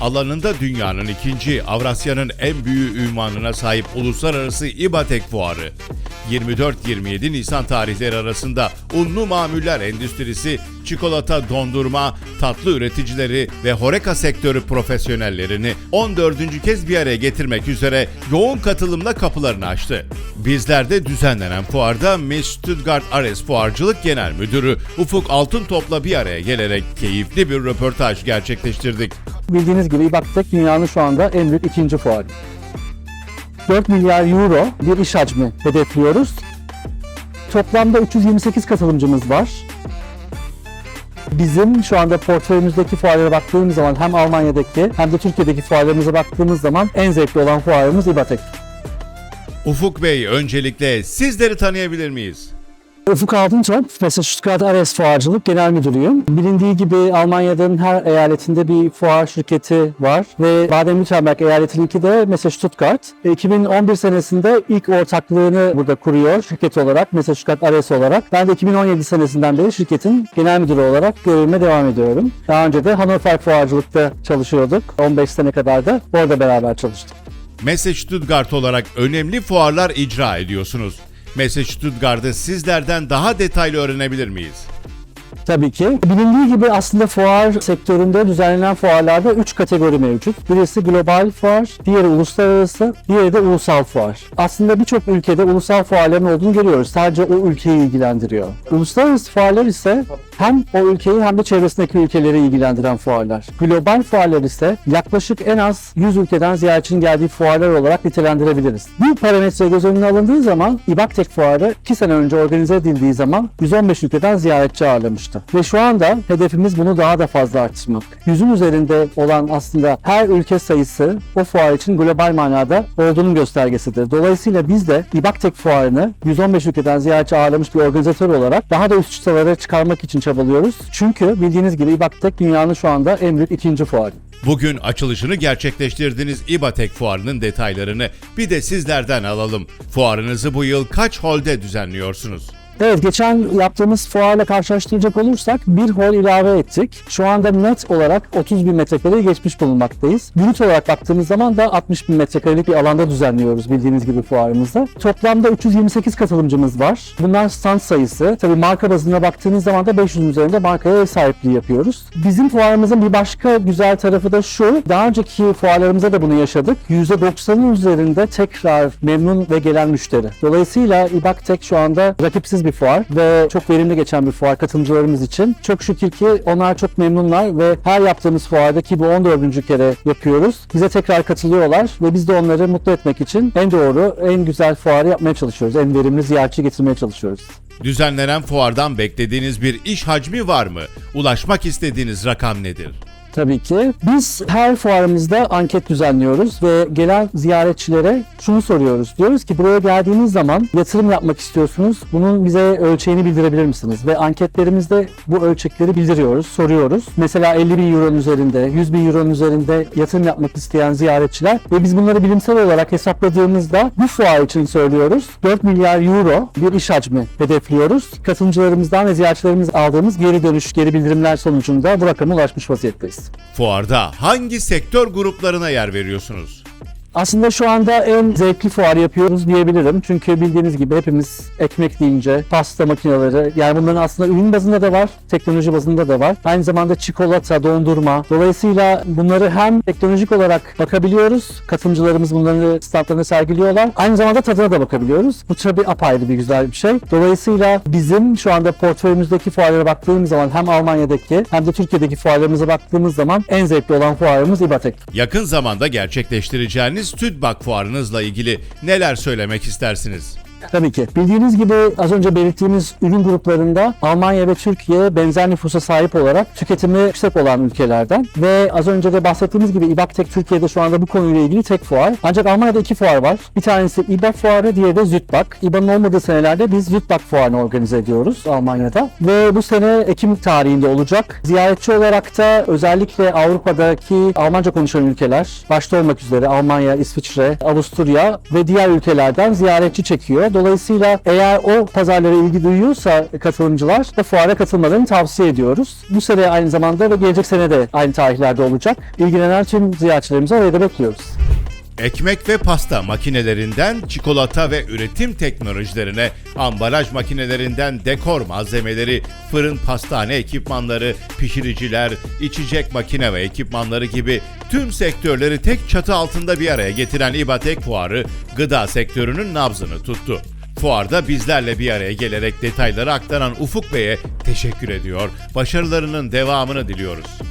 Alanında dünyanın ikinci, Avrasya'nın en büyüğü ünvanına sahip Uluslararası İBATEK Fuarı. 24-27 Nisan tarihleri arasında unlu mamuller endüstrisi, çikolata, dondurma, tatlı üreticileri ve horeka sektörü profesyonellerini 14. kez bir araya getirmek üzere yoğun katılımla kapılarını açtı. Bizler de düzenlenen fuarda Miss Stuttgart Ares Fuarcılık Genel Müdürü Ufuk Altıntop'la bir araya gelerek keyifli bir röportaj gerçekleştirdik. Bildiğiniz gibi İBAKTEK dünyanın şu anda en büyük ikinci fuarı. 4 milyar euro bir iş hacmi hedefliyoruz. Toplamda 328 katılımcımız var. Bizim şu anda portföyümüzdeki fuarlara baktığımız zaman hem Almanya'daki hem de Türkiye'deki fuarlarımıza baktığımız zaman en zevkli olan fuarımız İBATEK. Ufuk Bey öncelikle sizleri tanıyabilir miyiz? Ufuk Altıntop, mesela Stuttgart Ares Fuarcılık Genel Müdürüyüm. Bilindiği gibi Almanya'nın her eyaletinde bir fuar şirketi var ve Baden-Württemberg eyaletininki de mesela Stuttgart. E, 2011 senesinde ilk ortaklığını burada kuruyor şirket olarak, mesela Stuttgart Ares olarak. Ben de 2017 senesinden beri şirketin genel müdürü olarak görevime devam ediyorum. Daha önce de Hannover Fuarcılık'ta çalışıyorduk. 15 sene kadar da orada beraber çalıştık. Messe Stuttgart olarak önemli fuarlar icra ediyorsunuz. Messe Stuttgart'ı sizlerden daha detaylı öğrenebilir miyiz? Tabii ki. Bilindiği gibi aslında fuar sektöründe düzenlenen fuarlarda 3 kategori mevcut. Birisi global fuar, diğeri uluslararası, diğeri de ulusal fuar. Aslında birçok ülkede ulusal fuarların olduğunu görüyoruz. Sadece o ülkeyi ilgilendiriyor. Uluslararası fuarlar ise hem o ülkeyi hem de çevresindeki ülkeleri ilgilendiren fuarlar. Global fuarlar ise yaklaşık en az 100 ülkeden ziyaretçinin geldiği fuarlar olarak nitelendirebiliriz. Bu parametre göz önüne alındığı zaman İBAKTEK fuarı 2 sene önce organize edildiği zaman 115 ülkeden ziyaretçi ağırlamıştı. Ve şu anda hedefimiz bunu daha da fazla arttırmak. Yüzün üzerinde olan aslında her ülke sayısı o fuar için global manada olduğunun göstergesidir. Dolayısıyla biz de İBAKTEK fuarını 115 ülkeden ziyaretçi ağırlamış bir organizatör olarak daha da üst çıtalara çıkarmak için çabalıyoruz. Çünkü bildiğiniz gibi İBAKTEK dünyanın şu anda en büyük ikinci fuarı. Bugün açılışını gerçekleştirdiğiniz İBATEK fuarının detaylarını bir de sizlerden alalım. Fuarınızı bu yıl kaç holde düzenliyorsunuz? Evet geçen yaptığımız fuarla karşılaştıracak olursak bir hol ilave ettik. Şu anda net olarak 30 bin metrekareyi geçmiş bulunmaktayız. Brüt olarak baktığımız zaman da 60 bin metrekarelik bir alanda düzenliyoruz bildiğiniz gibi fuarımızda. Toplamda 328 katılımcımız var. Bunlar stand sayısı. Tabii marka bazında baktığınız zaman da 500'ün üzerinde markaya ev sahipliği yapıyoruz. Bizim fuarımızın bir başka güzel tarafı da şu. Daha önceki fuarlarımızda da bunu yaşadık. %90'ın üzerinde tekrar memnun ve gelen müşteri. Dolayısıyla İBAKTEK şu anda rakipsiz bir fuar ve çok verimli geçen bir fuar katılımcılarımız için. Çok şükür ki onlar çok memnunlar ve her yaptığımız fuarda ki bu 14. kere yapıyoruz. Bize tekrar katılıyorlar ve biz de onları mutlu etmek için en doğru, en güzel fuarı yapmaya çalışıyoruz. En verimli ziyaretçi getirmeye çalışıyoruz. Düzenlenen fuardan beklediğiniz bir iş hacmi var mı? Ulaşmak istediğiniz rakam nedir? Tabii ki. Biz her fuarımızda anket düzenliyoruz ve gelen ziyaretçilere şunu soruyoruz. Diyoruz ki buraya geldiğiniz zaman yatırım yapmak istiyorsunuz. Bunun bize ölçeğini bildirebilir misiniz? Ve anketlerimizde bu ölçekleri bildiriyoruz, soruyoruz. Mesela 50 bin euronun üzerinde, 100 bin euronun üzerinde yatırım yapmak isteyen ziyaretçiler ve biz bunları bilimsel olarak hesapladığımızda bu fuar için söylüyoruz. 4 milyar euro bir iş hacmi hedefliyoruz. Katılımcılarımızdan ve ziyaretçilerimiz aldığımız geri dönüş, geri bildirimler sonucunda bu rakama ulaşmış vaziyetteyiz. Fuarda hangi sektör gruplarına yer veriyorsunuz? Aslında şu anda en zevkli fuar yapıyoruz diyebilirim. Çünkü bildiğiniz gibi hepimiz ekmek deyince pasta makineleri yani bunların aslında ürün bazında da var, teknoloji bazında da var. Aynı zamanda çikolata, dondurma. Dolayısıyla bunları hem teknolojik olarak bakabiliyoruz. Katılımcılarımız bunları standlarına sergiliyorlar. Aynı zamanda tadına da bakabiliyoruz. Bu tabii apayrı bir güzel bir şey. Dolayısıyla bizim şu anda portföyümüzdeki fuarlara baktığımız zaman hem Almanya'daki hem de Türkiye'deki fuarlarımıza baktığımız zaman en zevkli olan fuarımız İBATEK. Yakın zamanda gerçekleştireceğiniz TÜDBAK fuarınızla ilgili neler söylemek istersiniz? Tabii ki. Bildiğiniz gibi az önce belirttiğimiz ürün gruplarında Almanya ve Türkiye benzer nüfusa sahip olarak tüketimi yüksek olan ülkelerden ve az önce de bahsettiğimiz gibi İBAKTEK Türkiye'de şu anda bu konuyla ilgili tek fuar. Ancak Almanya'da iki fuar var. Bir tanesi İBAK fuarı, diğeri de Zütbak. İBA'nın olmadığı senelerde biz Zütbak fuarını organize ediyoruz Almanya'da. Ve bu sene Ekim tarihinde olacak. Ziyaretçi olarak da özellikle Avrupa'daki Almanca konuşan ülkeler, başta olmak üzere Almanya, İsviçre, Avusturya ve diğer ülkelerden ziyaretçi çekiyor. Dolayısıyla eğer o pazarlara ilgi duyuyorsa katılımcılar da fuara katılmalarını tavsiye ediyoruz. Bu sene aynı zamanda ve gelecek sene de aynı tarihlerde olacak. İlgilenen tüm ziyaretçilerimizi oraya da bekliyoruz. Ekmek ve pasta makinelerinden çikolata ve üretim teknolojilerine, ambalaj makinelerinden dekor malzemeleri, fırın pastane ekipmanları, pişiriciler, içecek makine ve ekipmanları gibi tüm sektörleri tek çatı altında bir araya getiren İBATEK Fuarı gıda sektörünün nabzını tuttu. Fuarda bizlerle bir araya gelerek detayları aktaran Ufuk Bey'e teşekkür ediyor. Başarılarının devamını diliyoruz.